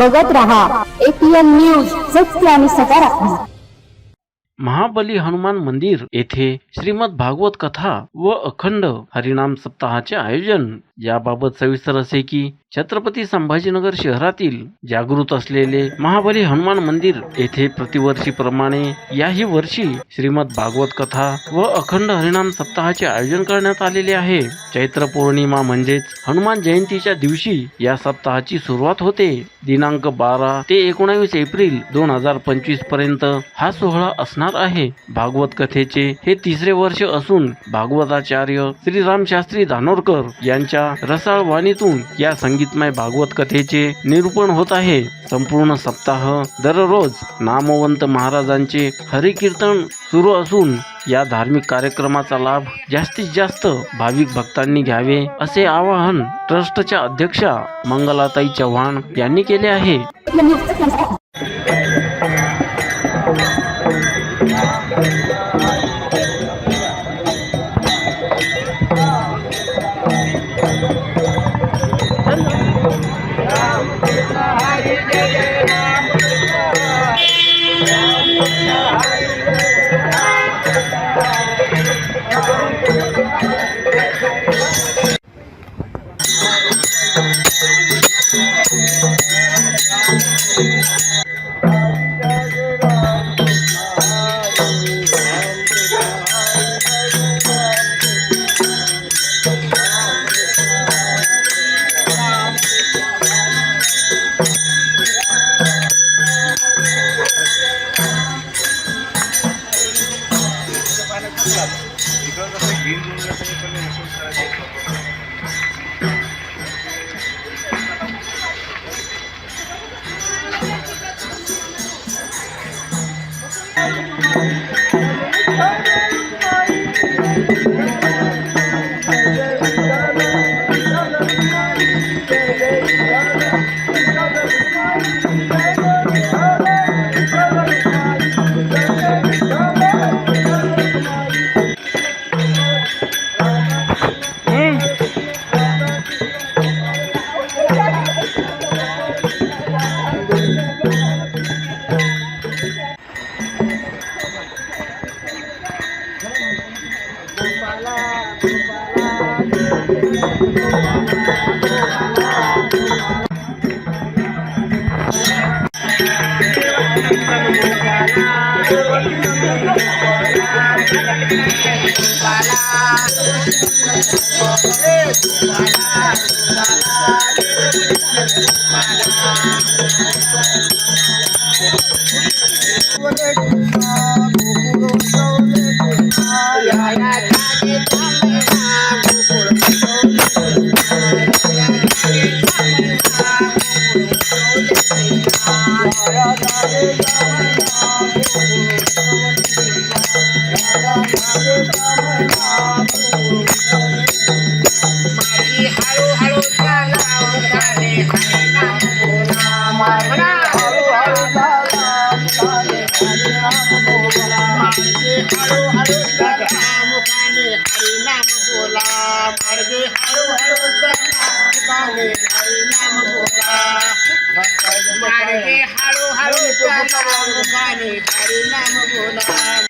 बघत रहा. APN news सत्य आणि सकारात्मक. महाबली हनुमान मंदिर येथे श्रीमद भागवत कथा व अखंड हरिनाम सप्ताहाचे आयोजन. याबाबत सविस्तर असे की छत्रपती संभाजीनगर शहरातील जागृत असलेले महाबली हनुमान मंदिर येथे प्रतिवर्षीप्रमाणे याही वर्षी श्रीमद भागवत कथा व अखंड हरिनाम सप्ताहाचे आयोजन करण्यात आलेले आहे. चैत्र पौर्णिमा म्हणजेच हनुमान जयंतीच्या दिवशी या सप्ताहाची सुरुवात होते. दिनांक बारा ते एकोणावीस एप्रिल दोन हजार पंचवीसपर्यंत हा सोहळा असणार आहे. भागवत कथेचे हे तिसरे वर्ष असून भागवताचार्य श्रीरामशास्त्री धानोरकर यांच्या रसाळ वाणीतून या संगीतमय भागवत कथेचे निरूपण होत आहे. संपूर्ण सप्ताह दररोज नामवंत महाराजांचे हरिकीर्तन सुरू असून या धार्मिक कार्यक्रमाचा लाभ जास्तीत जास्त भाविक भक्तांनी घ्यावे असे आवाहन ट्रस्टच्या अध्यक्षा मंगलाताई चव्हाण यांनी केले आहे. Thank you. हरी नाम बोला।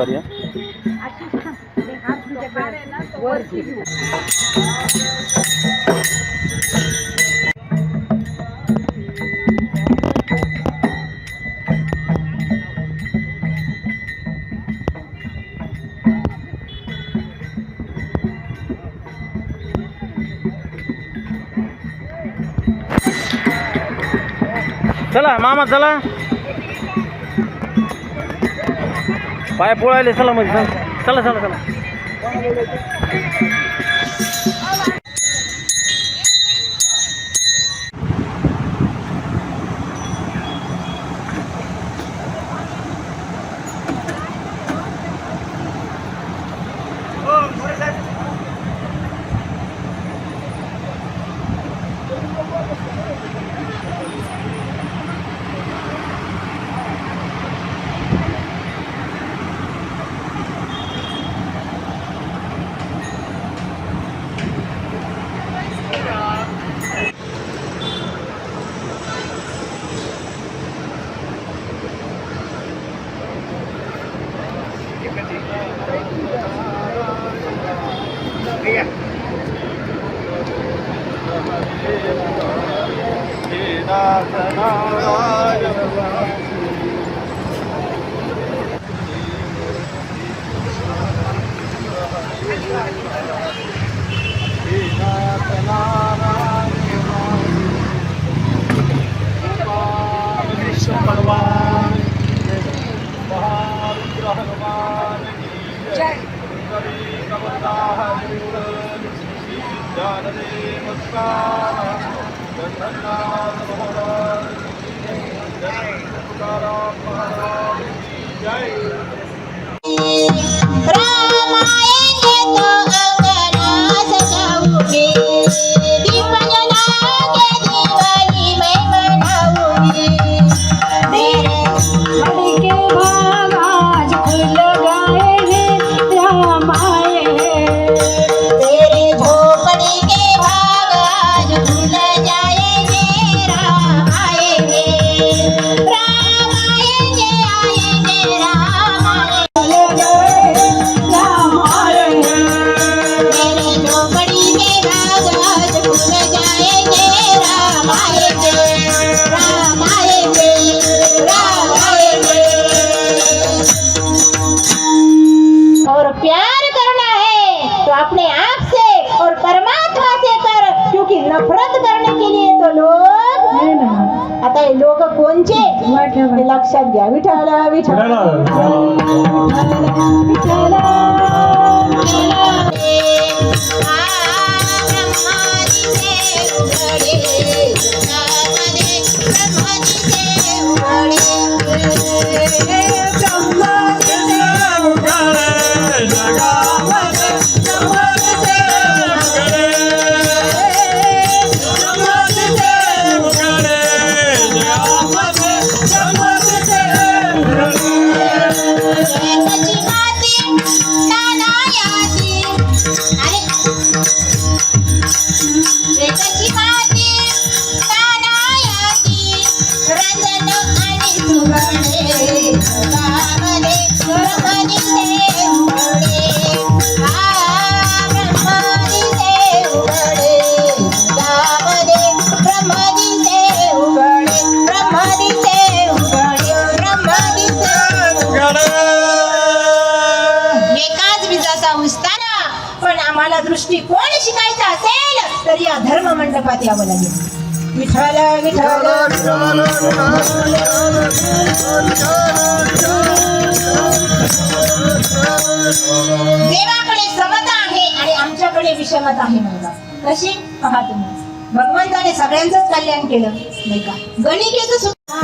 करूया चला मामा चला. पाय पोळायले चला म्हणजे चला चला चला. Janade Muskana रामायणे तो अंगना सजाऊनी விட்டாளா விட்டாளா या धर्म मंडपात यावं लागेल. विठाला विठाला देवाकडे समता आहे आणि आमच्याकडे विषमत आहे म्हणला कशी? पहा तुम्ही. भगवंताने सगळ्यांचंच कल्याण केलं नाही का? गणिकेचं सुद्धा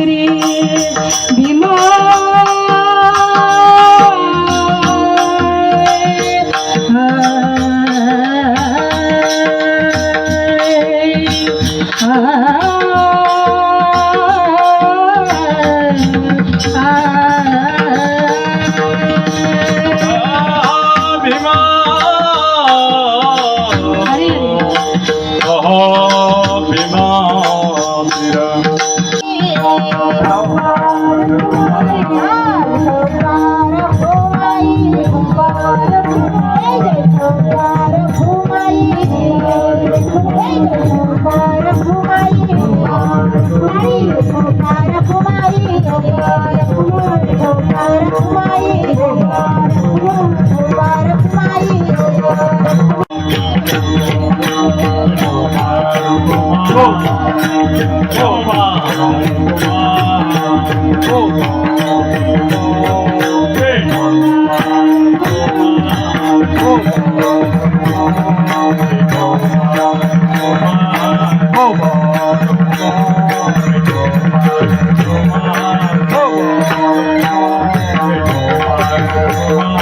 রে Bhim Bhima Oh,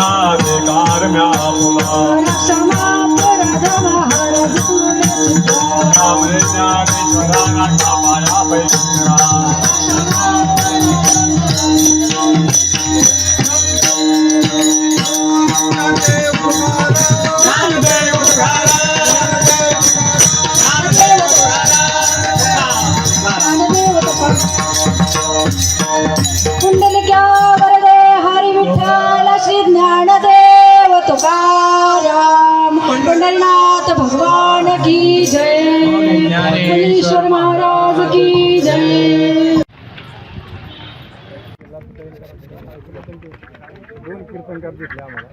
Iya, iya, iya.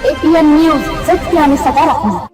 Ipian News, setia nih sekarang.